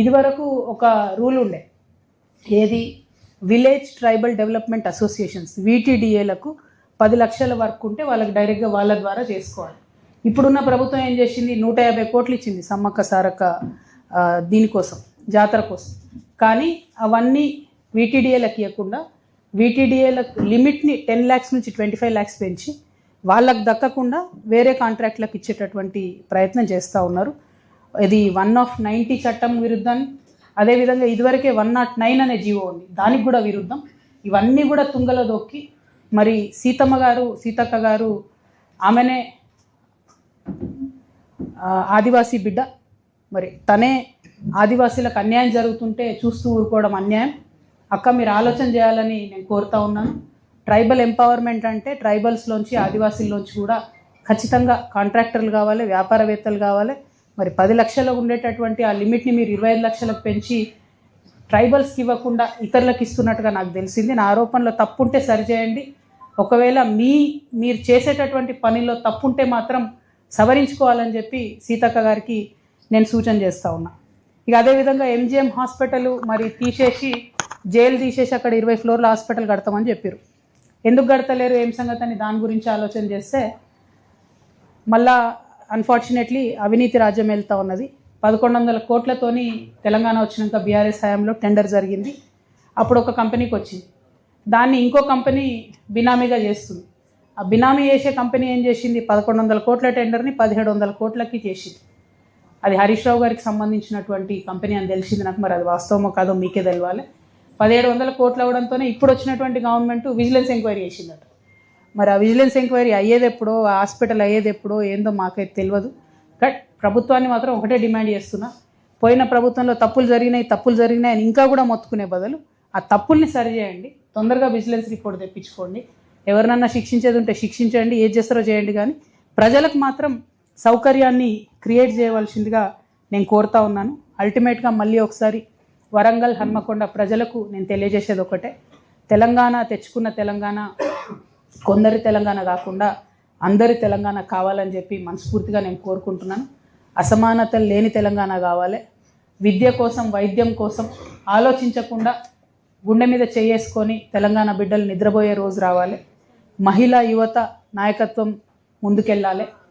ఇదివరకు ఒక రూల్ ఉండే. ఏది? విలేజ్ ట్రైబల్ డెవలప్మెంట్ అసోసియేషన్స్ వీటీడీఏలకు పది లక్షల వరకు ఉంటే వాళ్ళకి డైరెక్ట్గా వాళ్ళ ద్వారా చేసుకోవాలి. ఇప్పుడున్న ప్రభుత్వం ఏం చేసింది? నూట యాభై కోట్లు ఇచ్చింది సమ్మక్క సారక్క దీనికోసం జాతర కోసం. కానీ అవన్నీ వీటీడీఏలకు ఇవ్వకుండా వీటీడీఏల లిమిట్ని టెన్ ల్యాక్స్ నుంచి ట్వంటీ ఫైవ్ ల్యాక్స్ పెంచి వాళ్ళకు దక్కకుండా వేరే కాంట్రాక్ట్లకు ఇచ్చేటటువంటి ప్రయత్నం చేస్తూ ఉన్నారు. ఇది వన్ ఆఫ్ నైంటీ చట్టం విరుద్ధం. అదేవిధంగా ఇదివరకే వన్ నాట్ నైన్ అనే జీవో ఉంది. దానికి కూడా విరుద్ధం. ఇవన్నీ కూడా తుంగలో దొక్కి మరి సీతమ్మ గారు సీతక్క గారు ఆమెనే ఆదివాసీ బిడ్డ. మరి తనే ఆదివాసీలకు అన్యాయం జరుగుతుంటే చూస్తూ ఊరుకోవడం అన్యాయం. అక్క మీరు ఆలోచన చేయాలని నేను కోరుతా ఉన్నాను. ట్రైబల్ ఎంపవర్మెంట్ అంటే ట్రైబల్స్లోంచి ఆదివాసీల్లోంచి కూడా ఖచ్చితంగా కాంట్రాక్టర్లు కావాలి వ్యాపారవేత్తలు కావాలి. మరి పది లక్షలు ఉండేటటువంటి ఆ లిమిట్ని మీరు ఇరవై ఐదు లక్షలకు పెంచి ట్రైబల్స్కి ఇవ్వకుండా ఇతరులకు ఇస్తున్నట్టుగా నాకు తెలిసింది. నా ఆరోపణలో తప్పుంటే సరిచేయండి. ఒకవేళ మీ మీరు చేసేటటువంటి పనిలో తప్పుంటే మాత్రం సవరించుకోవాలని చెప్పి సీతక్క గారికి నేను సూచన చేస్తా ఉన్నా. ఇక అదేవిధంగా ఎంజిఎం హాస్పిటల్ మరి తీసేసి జైలు తీసేసి అక్కడ ఇరవై ఫ్లోర్ల హాస్పిటల్ కడతామని చెప్పారు ఎందుకు కడతలేరు? ఏం సంగతి అని దాని గురించి ఆలోచన చేస్తే మళ్ళా అన్ఫార్చునేట్లీ అవినీతి రాజ్యం వెళ్తూ ఉన్నది. పదకొండు వందల కోట్లతోని తెలంగాణ వచ్చినాక బీఆర్ఎస్ హయాంలో టెండర్ జరిగింది. అప్పుడు ఒక కంపెనీకి వచ్చింది. దాన్ని ఇంకో కంపెనీ బినామీగా చేస్తుంది. ఆ బినామీ చేసే కంపెనీ ఏం చేసింది? పదకొండు వందల కోట్ల టెండర్ని పదిహేడు వందల కోట్లకి చేసింది. అది హరీష్ రావు గారికి సంబంధించినటువంటి కంపెనీ అని తెలిసింది నాకు మరి అది వాస్తవమో కాదో మీకే తెలవాలి. పదిహేడు వందల కోట్లు అవ్వడంతోనే ఇప్పుడు వచ్చినటువంటి గవర్నమెంట్ విజిలెన్స్ ఎంక్వైరీ చేసిందట. మరి ఆ విజిలెన్స్ ఎంక్వైరీ అయ్యేది ఎప్పుడో హాస్పిటల్ అయ్యేది ఎప్పుడో ఏందో మాకైతే తెలియదు బట్ ప్రభుత్వాన్ని మాత్రం ఒకటే డిమాండ్ చేస్తున్నా. పోయిన ప్రభుత్వంలో తప్పులు జరిగినాయి తప్పులు జరిగినాయి అని ఇంకా కూడా మొత్తుకునే బదులు ఆ తప్పుల్ని సరిచేయండి తొందరగా విజిలెన్స్ రిపోర్ట్ తెప్పించుకోండి. ఎవరినన్నా శిక్షించేది ఉంటే శిక్షించండి ఏది చేస్తారో చేయండి కానీ ప్రజలకు మాత్రం సౌకర్యాన్ని క్రియేట్ చేయవలసిందిగా నేను కోరుతా ఉన్నాను. అల్టిమేట్గా మళ్ళీ ఒకసారి వరంగల్ హన్మకొండ ప్రజలకు నేను తెలియజేసేది ఒకటే. తెలంగాణ తెచ్చుకున్న తెలంగాణ కొందరి తెలంగాణ కాకుండా అందరి తెలంగాణ కావాలని చెప్పి మనస్ఫూర్తిగా నేను కోరుకుంటున్నాను. అసమానతలు లేని తెలంగాణ కావాలి. విద్య కోసం వైద్యం కోసం ఆలోచించకుండా గుండె మీద చేసుకొని తెలంగాణ బిడ్డలు నిద్రపోయే రోజు రావాలి. మహిళా యువత నాయకత్వం ముందుకెళ్ళాలి.